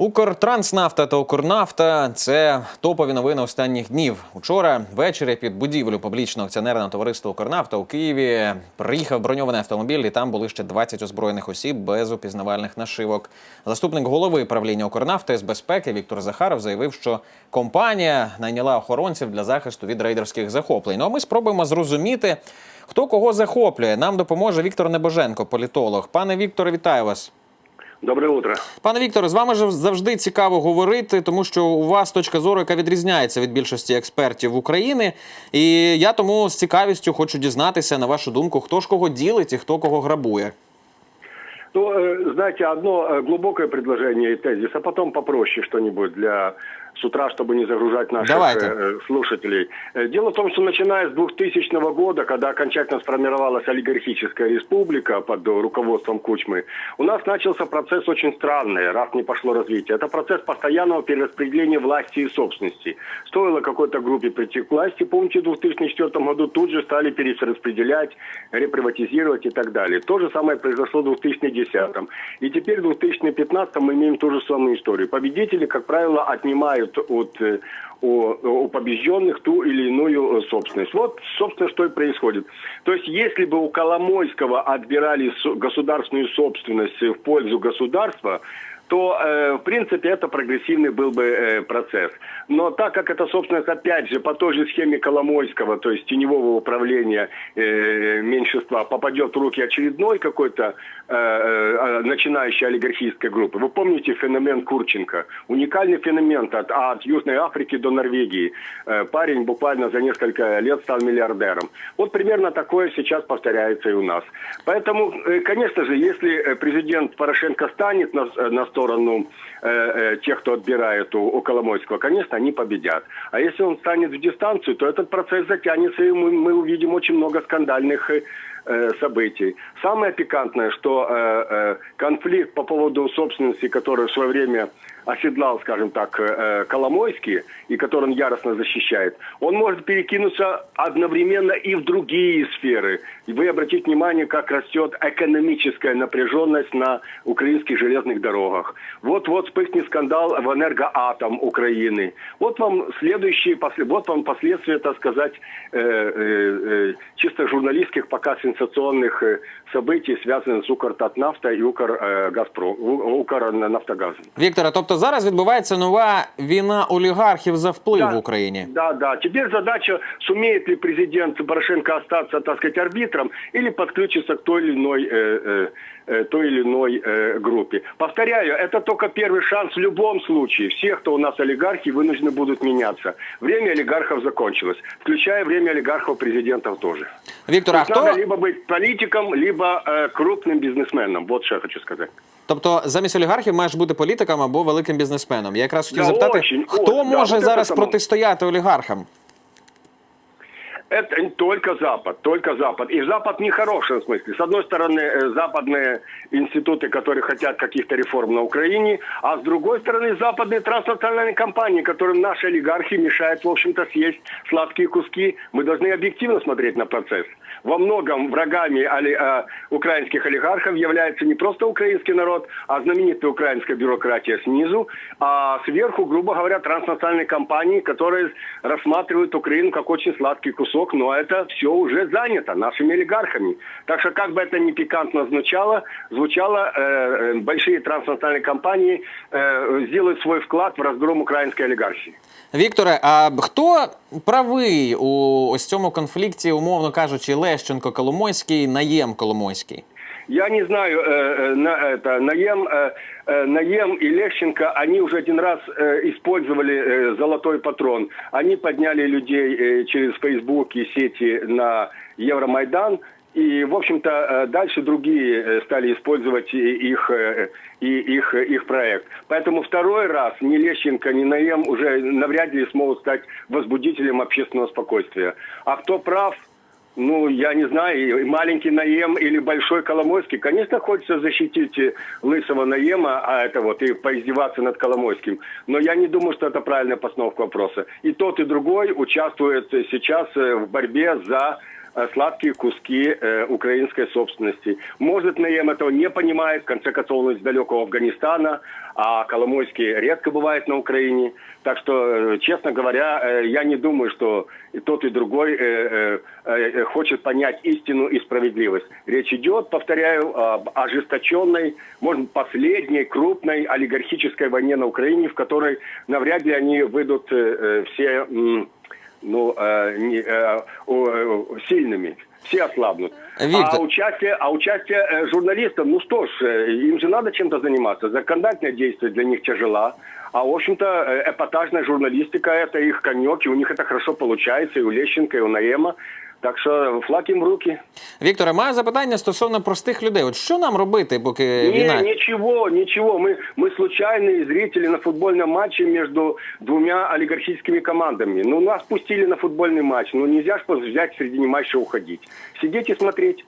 Укртранснафта та Укрнафта це топові новини останніх днів. Учора ввечері під будівлю публічного акціонерного товариства Укрнафта у Києві приїхав броньований автомобіль, і там були ще 20 озброєних осіб без упізнавальних нашивок. Заступник голови правління Укрнафти з безпеки Віктор Захаров заявив, що компанія найняла охоронців для захисту від рейдерських захоплень. Ну а ми спробуємо зрозуміти, хто кого захоплює. Нам допоможе Віктор Небоженко, політолог. Пане Вікторе, вітаю вас. Доброе утро. Пане Вікторе, з вами ж завжди цікаво говорити, тому що у вас точка зору, яка відрізняється від більшості експертів України. І я тому з цікавістю хочу дізнатися на вашу думку, хто ж кого ділить і хто кого грабує. Ну, э, знаете, одно э, глубокое предложение и тезис, а потом попроще что-нибудь для с утра, чтобы не загружать наших Давайте. э, слушателей. Дело в том, что начиная с 2000 года, когда окончательно сформировалась олигархическая республика под руководством Кучмы, у нас начался процесс очень странный, раз не пошло развитие. Это процесс постоянного перераспределения власти и собственности. Стоило какой-то группе прийти к власти, помните, в 2004 году тут же стали перераспределять, реприватизировать и так далее. То же самое произошло в 2010. И теперь в 2015 мы имеем ту же самую историю. Победители, как правило, отнимают от э, у, у побежденных ту или иную э, собственность. Вот, собственно, что и происходит. То есть, если бы у Коломойского отбирали государственную собственность в пользу государства, то, э, в принципе, это прогрессивный был бы э, процесс. Но так как эта собственность, опять же, по той же схеме Коломойского, то есть теневого управления э, меньшинства, попадет в руки очередной какой-то э, э, начинающей олигархической группы. Вы помните феномен Курченко? Уникальный феномен от, от Южной Африки до Норвегии. Э, парень буквально за несколько лет стал миллиардером. Вот примерно такое сейчас повторяется и у нас. Поэтому, э, конечно же, если э, президент Порошенко станет на, на сторону тех, кто отбирает у, у Коломойского, конечно, они победят. А если он станет в дистанцию, то этот процесс затянется, и мы, мы увидим очень много скандальных э, э, событий. Самое пикантное, что э, э, конфликт по поводу собственности, который в свое время оседлал, скажем так, э, Коломойский, и который он яростно защищает, он может перекинуться одновременно и в другие сферы. И вы обратите внимание, как растет экономическая напряженность на украинских железных дорогах. Вот-вот вспыхнет скандал в энергоатом Украины. Вот вам следующие, вот вам последствия, так сказать, э, э, э, чисто журналистских, пока сенсационных э, событий, связанных с Укртатнафта и Укргазпро, Укрнафтогазом. Вікторе, тобто зараз відбувається нова війна олігархів за вплив в Україні. Да, да. Теперь задача, сумеет ли президент Порошенко остаться, так сказать, арбитром или подключиться к той или иной, э, э, э, той или иной э, группе. Повторяю, это только первый шанс в любом случае. Все, кто у нас олигархи, вынуждены будут меняться. Время олигархов закончилось, включая время олигархов президентов тоже. Віктор, а То есть надо хто либо быть политиком, либо э, крупным бизнесменом. Вот что я хочу сказать. тобто замість олігархів маєш бути політиком або великим бізнесменом? Я якраз хотів Да, запитати, очень, хто очень, да, може вот это зараз само. протистояти олігархам? Это не только Запад, только Запад. И Запад не в хорошем смысле. С одной стороны, э, западные институты, которые хотят каких-то реформ на Украине, а с другой стороны, западные транснациональные компании, которым наши олигархи мешают, в общем-то, съесть сладкие куски. Мы должны объективно смотреть на процесс. Во многом врагами оли- э, украинских олигархов является не просто украинский народ, а знаменитая украинская бюрократия снизу, а сверху, грубо говоря, транснациональные компании, которые рассматривают Украину как очень сладкий кусок, но это все уже занято нашими олигархами. Так что, как бы это ни пикантно звучало, звучало э, э, большие транснациональные компании э, сделают свой вклад в разгром украинской олигархии. Вікторе, а хто правий у ось цьому конфлікті, умовно кажучи, Лещенко Коломойський, Наєм Коломойський? Я не знаю, э, э, на, это, Наем, э, э, Наем и Лещенко, они уже один раз э, использовали э, золотой патрон. Они подняли людей э, через Facebook и сети на Евромайдан. и, в общем-то, э, дальше другие э, стали использовать и- их, э, их, их проект. Поэтому второй раз ни Лещенко, ни Наем уже навряд ли смогут стать возбудителем общественного спокойствия. А кто прав, ну, я не знаю, маленький Наем или большой Коломойский. Конечно, хочется защитить лысого Наема, а это вот, и поиздеваться над Коломойским. Но я не думаю, что это правильная постановка вопроса. И тот, и другой участвуют э, сейчас в борьбе за сладкие куски э, украинской собственности. Может, Наем этого не понимает, в конце концов, он из далекого Афганистана, а Коломойский редко бывает на Украине. Так что, э, честно говоря, э, я не думаю, что и тот, и другой э, э, э, хочет понять истину и справедливость. Речь идет, повторяю, об ожесточенной, может, последней крупной олигархической войне на Украине, в которой навряд ли они выйдут э, э, все м, ну, э, не, э, о, сильными Все ослабнут. Виктор- А участие, а участие э, журналистов, ну что ж, э, им же надо чем-то заниматься. Законодательное действие для них тяжела. А, в общем-то, э, эпатажная журналистика – это их конек, и у них это хорошо получается, и у Лещенко, и у Наема. Так що флаг їм в руки. Вікторе, маю запитання стосовно простих людей. От що нам робити, поки війна? Не, ничего, ничего. Мы, мы случайные зрители на футбольном матче между двумя олигархическими командами. Ну, нас пустили на футбольный матч. Ну, нельзя же взять в середине матча уходить. Сидеть и смотреть.